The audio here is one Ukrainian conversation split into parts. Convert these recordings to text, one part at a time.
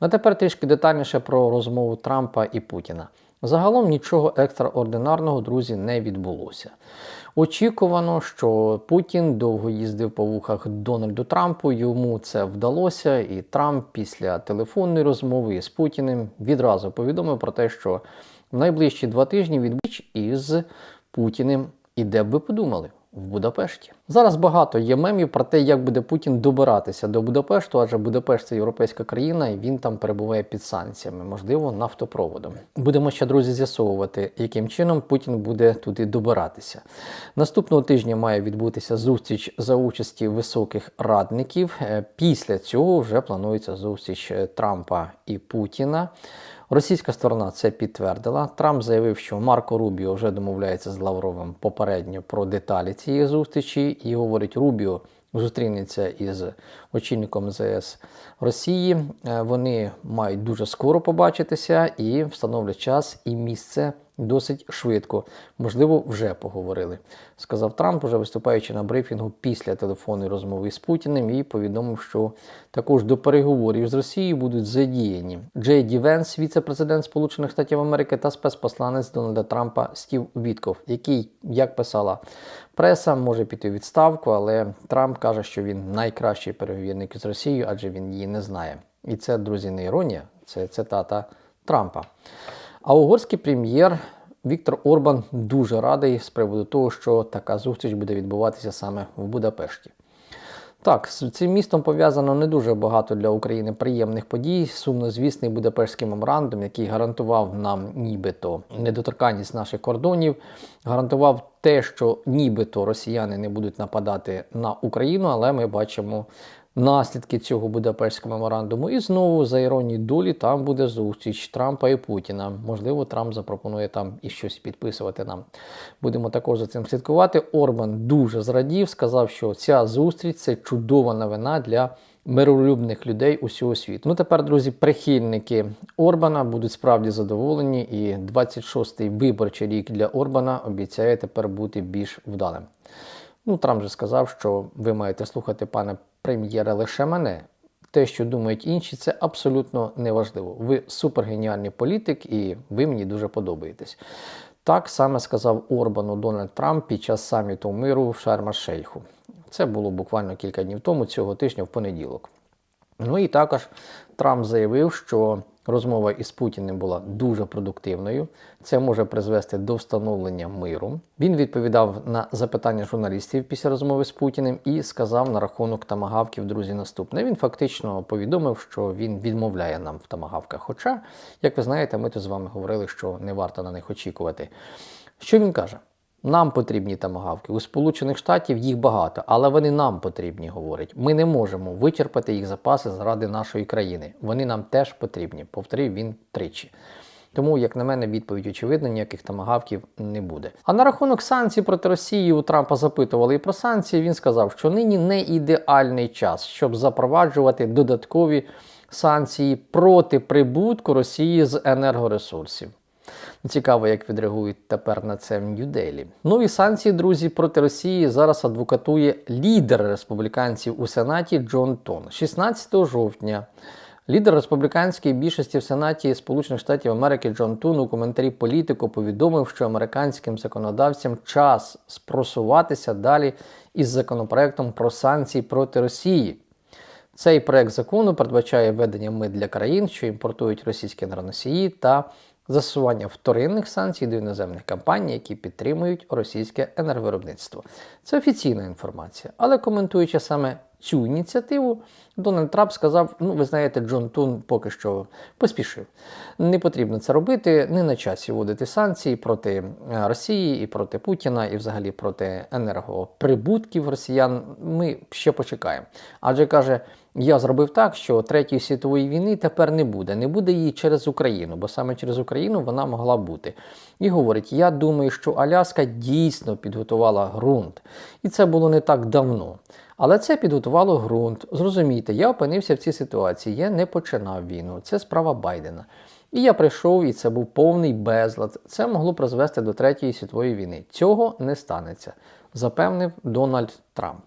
Ну тепер трішки детальніше про розмову Трампа і Путіна. Загалом нічого екстраординарного, друзі, не відбулося. Очікувано, що Путін довго їздив по вухах Дональду Трампу. Йому це вдалося, і Трамп після телефонної розмови з Путіним відразу повідомив про те, що в найближчі два тижні відбіч із Путіним. І де б ви подумали? В Будапешті. Зараз багато є мемів про те, як буде Путін добиратися до Будапешту, адже Будапешт це європейська країна, і він там перебуває під санкціями, можливо, нафтопроводом. Будемо ще, друзі, з'ясовувати, яким чином Путін буде туди добиратися. Наступного тижня має відбутися зустріч за участі високих радників. Е, Після цього вже планується зустріч е, Трампа і Путіна. Російська сторона це підтвердила. Трамп заявив, що Марко Рубіо вже домовляється з Лавровим попередньо про деталі цієї зустрічі, і говорить, Рубіо зустрінеться із очільником ЗС Росії. Е, Вони мають дуже скоро побачитися і встановлять час і місце досить швидко. Можливо, вже поговорили. Сказав Трамп, уже виступаючи на брифінгу після телефонної розмови з Путіним, і повідомив, що також до переговорів з Росією будуть задіяні Джей Ді Венс, віце-президент Сполучених Штатів Америки та спецпосланець Дональда Трампа Стів Вітков, який, як писала преса, може піти у відставку, але Трамп каже, що він найкращий переговірник з Росією, адже він її не знає. І це, друзі, не іронія, це цитата Трампа. А угорський прем'єр Віктор Орбан дуже радий з приводу того, що така зустріч буде відбуватися саме в Будапешті. Так, з цим містом пов'язано не дуже багато для України приємних подій. Сумнозвісний Будапештський меморандум, який гарантував нам нібито недоторканність наших кордонів, гарантував те, що нібито росіяни не будуть нападати на Україну, але ми бачимо наслідки цього Будапештського меморандуму. І знову, за іронією долі, там буде зустріч Трампа і Путіна. Можливо, Трамп запропонує там і щось підписувати нам. Будемо також за цим слідкувати. Орбан дуже зрадів, сказав, що ця зустріч це чудова новина для. Миролюбних людей усього світу. Ну тепер, друзі, прихильники Орбана будуть справді задоволені, і 26-й виборчий рік для Орбана обіцяє тепер бути більш вдалим. Ну, Трамп же сказав, що ви маєте слухати, пане прем'єре, лише мене. Те, що думають інші, це абсолютно неважливо. Ви супергеніальний політик, і ви мені дуже подобаєтесь. Так саме сказав Орбану Дональд Трамп під час саміту миру в Шарма-Шейху. Це було буквально кілька днів тому, цього тижня в понеділок. Ну і також Трамп заявив, що розмова із Путіним була дуже продуктивною. Це може призвести до встановлення миру. Він відповідав на запитання журналістів після розмови з Путіним і сказав на рахунок тамагавків, друзі, наступне. Він фактично повідомив, що він відмовляє нам в тамагавках. Хоча, як ви знаєте, ми тут з вами говорили, що не варто на них очікувати. Що він каже? Нам потрібні тамагавки. У Сполучених Штатів їх багато, але вони нам потрібні, говорить. Ми не можемо вичерпати їх запаси заради нашої країни. Вони нам теж потрібні, повторив він тричі. Тому, як на мене, відповідь очевидна, ніяких тамагавків не буде. А на рахунок санкцій проти Росії у Трампа запитували і про санкції. Він сказав, що нині не ідеальний час, щоб запроваджувати додаткові санкції проти прибутку Росії з енергоресурсів. Цікаво, як відреагують тепер на це в Нью-Делі. Нові санкції, друзі, проти Росії зараз адвокатує лідер республіканців у Сенаті Джон Тон. 16 жовтня лідер республіканської більшості в Сенаті Сполучених Штатів Америки Джон Тун у коментарі політику повідомив, що американським законодавцям час спросуватися далі із законопроектом про санкції проти Росії. Цей проект закону передбачає введення мит для країн, що імпортують російські енергоносії та застосування вторинних санкцій до іноземних компаній, які підтримують російське енерговиробництво. Це офіційна інформація. Але коментуючи саме цю ініціативу, Дональд Трамп сказав: ну, ви знаєте, Джон Тун поки що поспішив. Не потрібно це робити, не на часі вводити санкції проти е, Росії і проти Путіна, і взагалі проти енергоприбутків росіян. Ми ще почекаємо. Адже каже. Я зробив так, що Третьої світової війни тепер не буде. Не буде її через Україну, бо саме через Україну вона могла бути. І говорить: я думаю, що Аляска дійсно підготувала ґрунт. І це було не так давно. Але це підготувало ґрунт. Зрозумійте, я опинився в цій ситуації, я не починав війну. Це справа Байдена. І я прийшов, і це був повний безлад. Це могло призвести до Третьої світової війни. Цього не станеться, запевнив Дональд Трамп.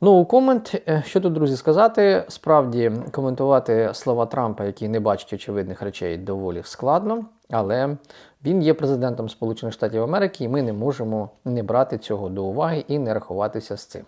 Ну, комент, е, що тут, друзі, сказати, справді коментувати слова Трампа, який не бачить очевидних речей, доволі складно, але він є президентом Сполучених Штатів Америки, і ми не можемо не брати цього до уваги і не рахуватися з цим.